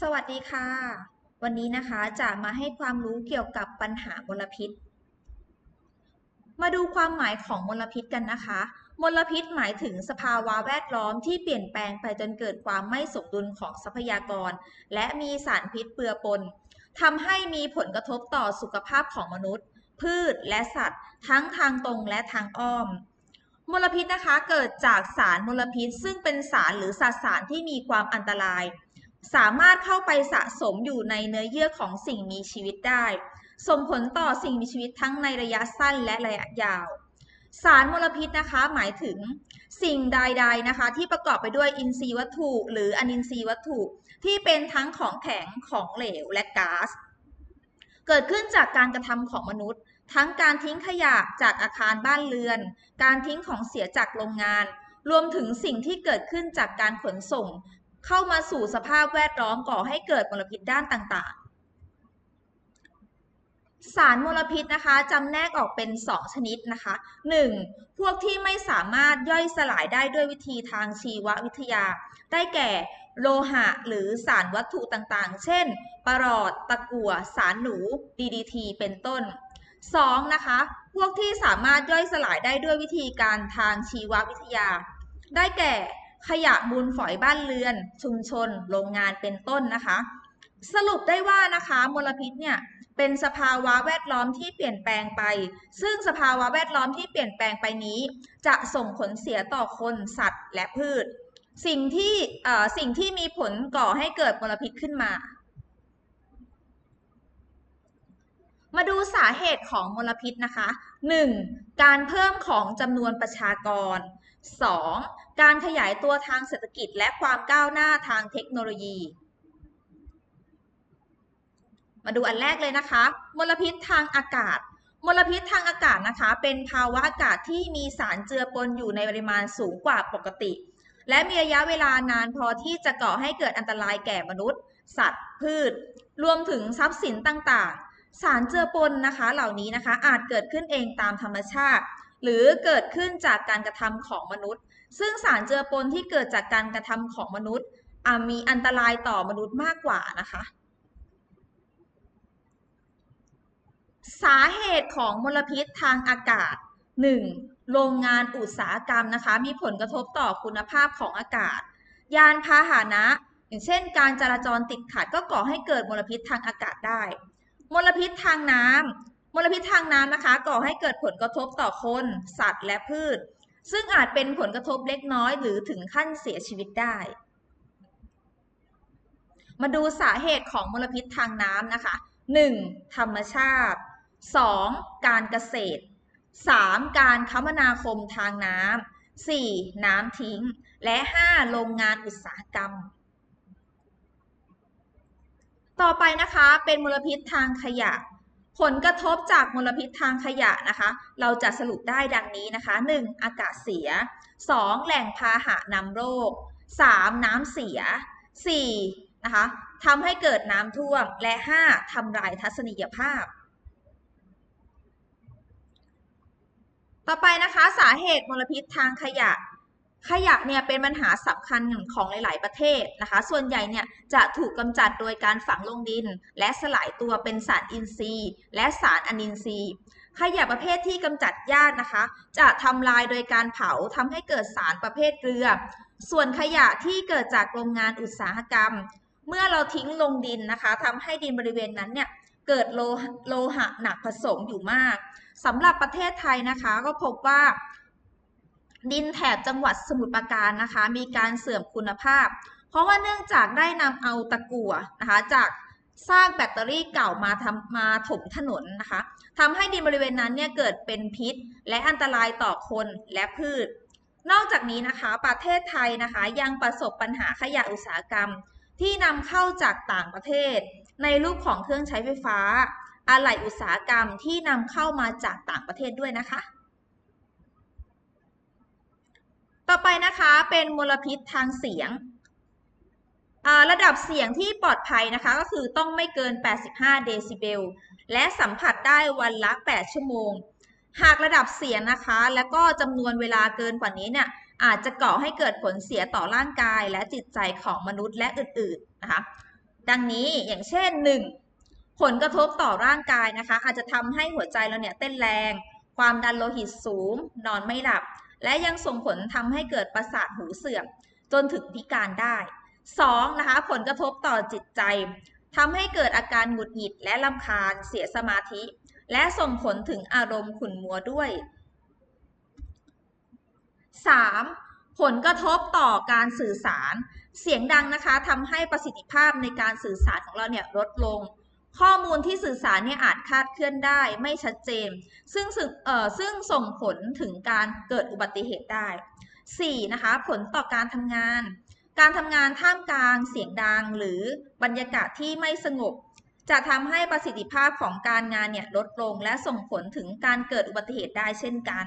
สวัสดีค่ะ วันนี้นะคะจะมาให้ความรู้เกี่ยวกับปัญหามลพิษ มาดูความหมายของมลพิษกันนะคะ มลพิษหมายถึงสภาวะแวดล้อมที่เปลี่ยนแปลงไปจนเกิดความไม่สมดุลของทรัพยากร และมีสารพิษเปื้อปนทำให้มีผลกระทบต่อสุขภาพของมนุษย์ พืชและสัตว์ ทั้งทางตรงและทางอ้อมมลพิษนะคะเกิดจากสารมลพิษ ซึ่งเป็นสารหรือสสารที่มีความอันตราย สามารถเข้าไปสะสมอยู่ในเนื้อเยื่อของสิ่งมีชีวิตได้ ส่งผลต่อสิ่งมีชีวิตทั้งในระยะสั้นและระยะยาว สารมลพิษนะคะหมายถึงสิ่งใดๆนะคะ ที่ประกอบไปด้วยอินทรีย์วัตถุ หรืออนินทรีย์วัตถุ ที่เป็นทั้งของแข็งของเหลวและก๊าซเกิดขึ้นจากการกระทำของมนุษย์ ทั้งการทิ้งขยะจากอาคารบ้านเรือน การทิ้งของเสียจากโรงงาน รวมถึงสิ่งที่เกิดขึ้นจากการขนส่ง เข้ามาสู่สภาพแวดล้อมก่อให้เกิดมลพิษด้านต่างๆ สารมลพิษนะคะจำแนกออกเป็น 2 ชนิดนะคะ 1. พวกที่ไม่สามารถย่อยสลายได้ด้วยวิธีทางชีววิทยา ได้แก่โลหะหรือสารวัตถุต่างๆ เช่น ปรอดตะกั่ว สารหนู DDT เป็นต้น 2. นะคะ พวกที่สามารถย่อยสลายได้ด้วยวิธีการทางชีววิทยา ได้แก่ ขยะมูลฝอยบ้านเรือน ชุมชน โรงงานเป็นต้นนะคะ สรุปได้ว่านะคะมลพิษเนี่ยเป็นสภาวะแวดล้อมที่เปลี่ยนแปลงไป ซึ่งสภาวะแวดล้อมที่เปลี่ยนแปลงไปนี้ จะส่งผลเสียต่อคนสัตว์และพืช สิ่งที่สิ่งที่มีผลก่อให้เกิดมลพิษขึ้นมา มาดูสาเหตุของมลพิษนะคะ 1. การเพิ่มของจำนวนประชากร 2. การขยายตัวทางเศรษฐกิจและความก้าวหน้าทางเทคโนโลยี มาดูอันแรกเลยนะคะ มลพิษทางอากาศ มลพิษทางอากาศนะคะ เป็นภาวะอากาศที่มีสารเจือปนอยู่ในปริมาณสูงกว่าปกติ และมีระยะเวลานานพอที่จะก่อให้เกิดอันตรายแก่มนุษย์ สัตว์ พืช รวมถึงทรัพย์สินต่างๆ สารเจือปนนะคะ เหล่านี้นะคะอาจเกิดขึ้นเองตามธรรมชาติ หรือเกิดขึ้นจากการกระทำของมนุษย์ ซึ่งสารเจือปนที่เกิดจากการกระทำของมนุษย์มีอันตรายต่อมนุษย์มากกว่านะคะ สาเหตุของมลพิษทางอากาศ 1. โรงงานอุตสาหกรรมนะคะ มีผลกระทบต่อคุณภาพของอากาศ ยานพาหนะ อย่างเช่น การจราจรติดขัดก็ก่อให้เกิดมลพิษทางอากาศได้ มลพิษทางน้ำ มลพิษทางน้ำนะคะ ก่อให้เกิดผลกระทบต่อคน สัตว์และพืช ซึ่งอาจเป็นผลกระทบเล็กน้อย หรือถึงขั้นเสียชีวิตได้ มาดูสาเหตุของมลพิษทางน้ำนะคะ 1. ธรรมชาติ 2. การเกษตร 3. การคมนาคมทางน้ำ 4. น้ำทิ้ง และ 5. โรงงานอุตสาหกรรม ต่อไปนะคะเป็นมลพิษทางขยะ ผลกระทบจากมลพิษทางขยะนะคะ เราจะสรุปได้ดังนี้นะคะ 1. อากาศเสีย 2. แหล่งพาหะนำโรค 3. น้ำเสีย 4. นะคะทำให้เกิดน้ำท่วม และ 5. ทำลายทัศนียภาพ ต่อไปนะคะสาเหตุมลพิษทางขยะ ขยะเนี่ยเป็นปัญหาสำคัญของหลาย ๆ ประเทศนะคะ ส่วนใหญ่เนี่ยจะถูกกำจัดโดยการฝังลงดิน และสลายตัวเป็นสารอินทรีย์ และสารอนินทรีย์ ขยะประเภทที่กำจัดยากนะคะ จะทำลายโดยการเผาทำให้เกิดสารประเภทเกลือ ส่วนขยะที่เกิดจากโรงงานอุตสาหกรรม เมื่อเราทิ้งลงดินนะคะทำให้ดินบริเวณนั้นเนี่ยเกิดโลโลหะหนักผสมอยู่มากสำหรับประเทศไทยนะคะ ก็พบว่า ดินแถบจังหวัดสมุทรปราการนะคะ มีการเสื่อมคุณภาพ เพราะว่าเนื่องจากได้นำเอาตะกั่วนะคะจากสร้างแบตเตอรี่เก่ามาทำมาถมถนนนะคะทำให้ดินบริเวณนั้นเนี่ยเกิดเป็นพิษ และอันตรายต่อคนและพืช นอกจากนี้นะคะประเทศไทยนะคะยังประสบปัญหาขยะอุตสาหกรรม ที่นำเข้าจากต่างประเทศ ในรูปของเครื่องใช้ไฟฟ้า อะไหล่อุตสาหกรรมที่นำเข้ามาจากต่างประเทศด้วยนะคะต่อ ไปนะคะเป็นมลพิษทางเสียง ระดับเสียงที่ปลอดภัยนะคะก็คือต้องไม่เกิน 85 เดซิเบล และสัมผัสได้วันละ 8 ชั่วโมง หากระดับเสียงนะคะ แล้วก็จำนวนเวลาเกินกว่านี้เนี่ยอาจจะก่อให้เกิดผลเสียต่อร่างกายและจิตใจของมนุษย์และอื่นๆนะคะ ดังนี้อย่างเช่น 1. ผลกระทบต่อร่างกายนะคะ อาจจะทำให้หัวใจเราเนี่ยเต้นแรง ความดันโลหิตสูง นอนไม่หลับ และยังส่งผลทำให้เกิดประสาทหูเสื่อม จนถึงพิการได้ 2. นะคะผลกระทบต่อจิตใจทำให้เกิดอาการหงุดหงิดและลำคาญเสียสมาธิ และส่งผลถึงอารมณ์ขุ่นมัวด้วย 3. ผลกระทบต่อการสื่อสาร เสียงดังนะคะทำให้ประสิทธิภาพในการสื่อสารของเราเนี่ยลดลง ข้อมูลที่สื่อสารเนี่ยอาจคาดเคลื่อนได้ไม่ชัดเจน ซึ่งซึ่งส่งผลถึงการเกิดอุบัติเหตุได้ 4. นะคะ ผลต่อการทำงาน การทำงานท่ามกลางเสียงดังหรือบรรยากาศที่ไม่สงบ จะทำให้ประสิทธิภาพของการงานเนี่ยลดลง และส่งผลถึงการเกิดอุบัติเหตุได้เช่นกัน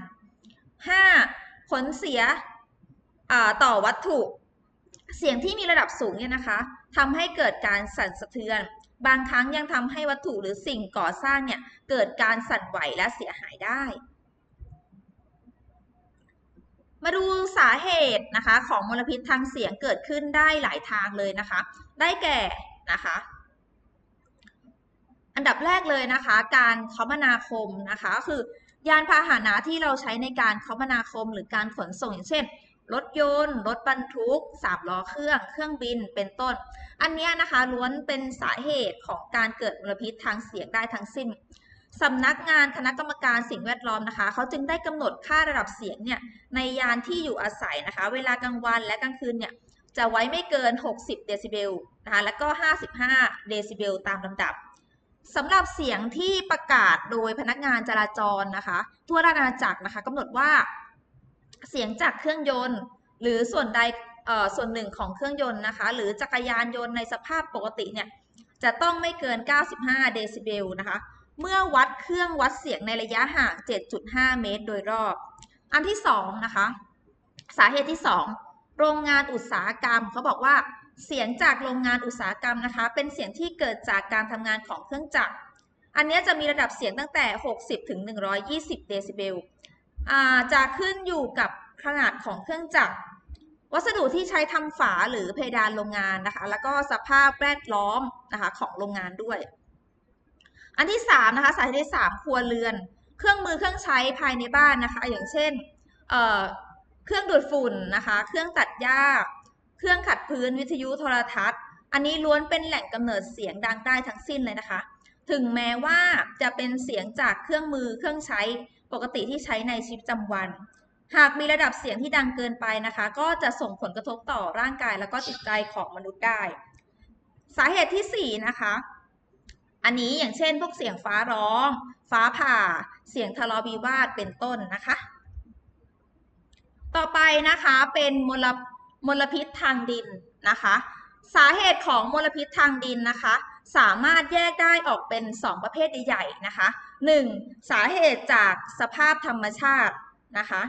5. ผลเสียต่อวัตถุ เสียงที่มีระดับสูงเนี่ยนะคะทำให้เกิดการสั่นสะเทือน บางครั้งยังทำให้วัตถุหรือสิ่งก่อสร้างเนี่ยเกิดการสั่นไหวและเสียหายได้ มาดูสาเหตุนะคะของมลพิษทางเสียงเกิดขึ้นได้หลายทางเลยนะคะ ได้แก่นะคะอันดับแรกเลยนะคะ การคมนาคมนะคะก็คือยานพาหนะที่เราใช้ในการคมนาคมหรือการขนส่งอย่างเช่น รถยนต์ รถบรรทุกสามล้อเครื่อง เครื่องบิน เป็นต้น อันนี้นะคะล้วนเป็นสาเหตุของการเกิดมลพิษทางเสียงได้ทั้งสิ้นสำนักงานคณะกรรมการสิ่งแวดล้อมนะคะ เขาจึงได้กำหนดค่าระดับเสียงเนี่ยในยานที่อยู่อาศัยนะคะ เวลากลางวันและกลางคืนเนี่ยจะไว้ไม่เกิน 60 เดซิเบลนะคะแล้วก็ 55 เดซิเบลตามลำดับสำหรับเสียงที่ประกาศโดยพนักงานจราจรนะคะ ทั่วราชอาณาจักรนะคะกำหนดว่า เสียงจากเครื่องยนต์ หรือส่วนใดส่วนหนึ่งของเครื่องยนต์นะคะ หรือจักรยานยนต์ในสภาพปกติเนี่ยจะต้องไม่เกิน 95 เดซิเบลนะคะ เมื่อวัดเครื่องวัดเสียงในระยะห่าง 7.5 เมตรโดยรอบ อันที่2นะคะ สาเหตุที่ 2 โรงงานอุตสาหกรรมเขาบอกว่าเสียงจากโรงงานอุตสาหกรรมนะคะ เป็นเสียงที่เกิดจากการทำงานของเครื่องจักร อันนี้จะมีระดับเสียงตั้งแต่ 60 ถึง 120 เดซิเบล จะขึ้นอยู่กับขนาดของเครื่องจักร วัสดุที่ใช้ทำฝาหรือเพดานโรงงานนะคะ แล้วก็สภาพแวดล้อมนะคะของโรงงานด้วย อันที่3นะคะสาเหตุที่3ครัวเรือน เครื่องมือเครื่องใช้ภายในบ้านนะคะ อย่างเช่นเเครื่องดูดฝุ่นนะคะ เครื่องตัดหญ้า เครื่องขัดพื้นวิทยุโทรทัศน์ อันนี้ล้วนเป็นแหล่งกำเนิดเสียงดังได้ทั้งสิ้นเลยนะคะ ถึงแม้ว่าจะเป็นเสียงจากเครื่องมือเครื่องใช้ ปกติที่ใช้ในชีวิตประจำวัน หากมีระดับเสียงที่ดังเกินไปนะคะ ก็จะส่งผลกระทบต่อร่างกายแล้วก็จิตใจของมนุษย์ได้ สาเหตุที่ 4 นะคะ อันนี้อย่างเช่น พวกเสียงฟ้าร้อง ฟ้าผ่า เสียงทะเลาะวิวาทเป็นต้นนะคะ ต่อไปนะคะเป็นมลมลพิษทางดินนะคะ สาเหตุของมลพิษทางดินนะคะ สามารถแยกได้ออกเป็น 2 ประเภทใหญ่ๆนะคะ 1. สาเหตุจากสภาพธรรมชาตินะคะ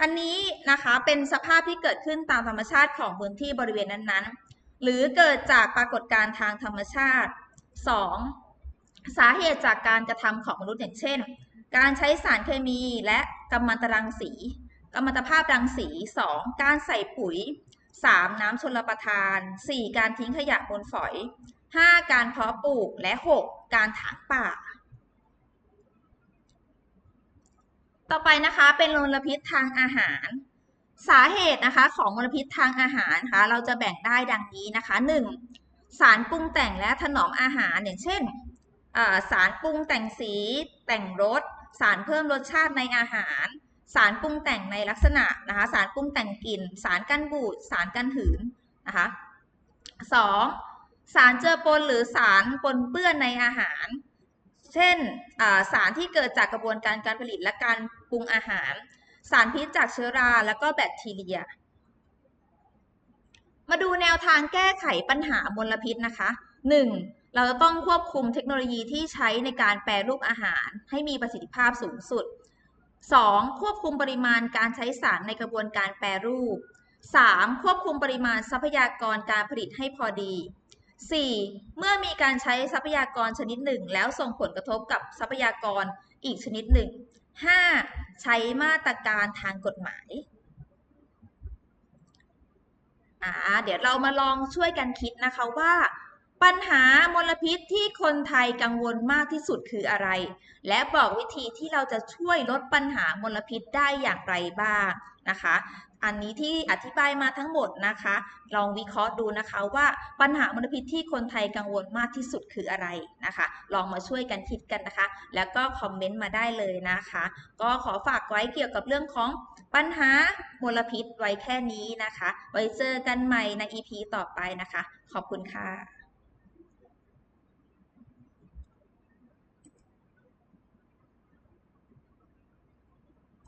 อันนี้นะคะเป็นสภาพที่เกิดขึ้นตามธรรมชาติของพื้นที่บริเวณนั้นๆ หรือเกิดจากปรากฏการณ์ทางธรรมชาติ 2. สาเหตุจากการกระทำของมนุษย์อย่างเช่น การใช้สารเคมีและกัมมันตรังสีกัมมันตภาพรังสี 2. การใส่ปุ๋ย 3. น้ำชลประทาน 4. การทิ้งขยะบนฝอย 5. การเพาะปลูกและ 6. การถางป่า ต่อไปนะคะเป็นมลพิษทางอาหาร สาเหตุนะคะของมลพิษทางอาหารคะเราจะแบ่งได้ดังนี้นะคะ 1. สารปรุงแต่งและถนอมอาหารอย่างเช่นสารปรุงแต่งสี แต่งรสสารเพิ่มรสชาติในอาหาร สารปรุงแต่งในลักษณะนะคะ สารปรุงแต่งกลิ่น สารกันบูดสารกันหืนนะคะ 2. สารเจือปนหรือสารปนเปื้อนในอาหาร เช่นสารที่เกิดจากกระบวนการการผลิตและการปรุงอาหาร สารพิษจากเชื้อราและก็แบคทีเรีย มาดูแนวทางแก้ไขปัญหามลพิษนะคะ 1. เราจะต้องควบคุมเทคโนโลยีที่ใช้ในการแปรรูปอาหาร ให้มีประสิทธิภาพสูงสุด 2. ควบคุมปริมาณการใช้สารในกระบวนการแปรรูป 3. ควบคุมปริมาณทรัพยากรการผลิตให้พอดี 4. เมื่อมีการใช้ทรัพยากรชนิดหนึ่ง แล้วส่งผลกระทบกับทรัพยากรอีกชนิดหนึ่ง 5. ใช้มาตรการทางกฎหมายอ่าเดี๋ยวเรามาลองช่วยกันคิดนะคะว่า ปัญหามลพิษที่คนไทยกังวลมากที่สุดคืออะไร และบอกวิธีที่เราจะช่วยลดปัญหามลพิษได้อย่างไรบ้างนะคะ อันนี้ที่อธิบายมาทั้งหมดนะคะ ลองวิเคราะห์ดูนะคะว่าปัญหามลพิษที่คนไทยกังวลมากที่สุดคืออะไรนะคะ ลองมาช่วยกันคิดกันนะคะ แล้วก็คอมเมนต์มาได้เลยนะคะ ก็ขอฝากไว้เกี่ยวกับเรื่องของปัญหามลพิษไว้แค่นี้นะคะ ไว้เจอกันใหม่ใน EP ต่อไปนะคะ ขอบคุณค่ะ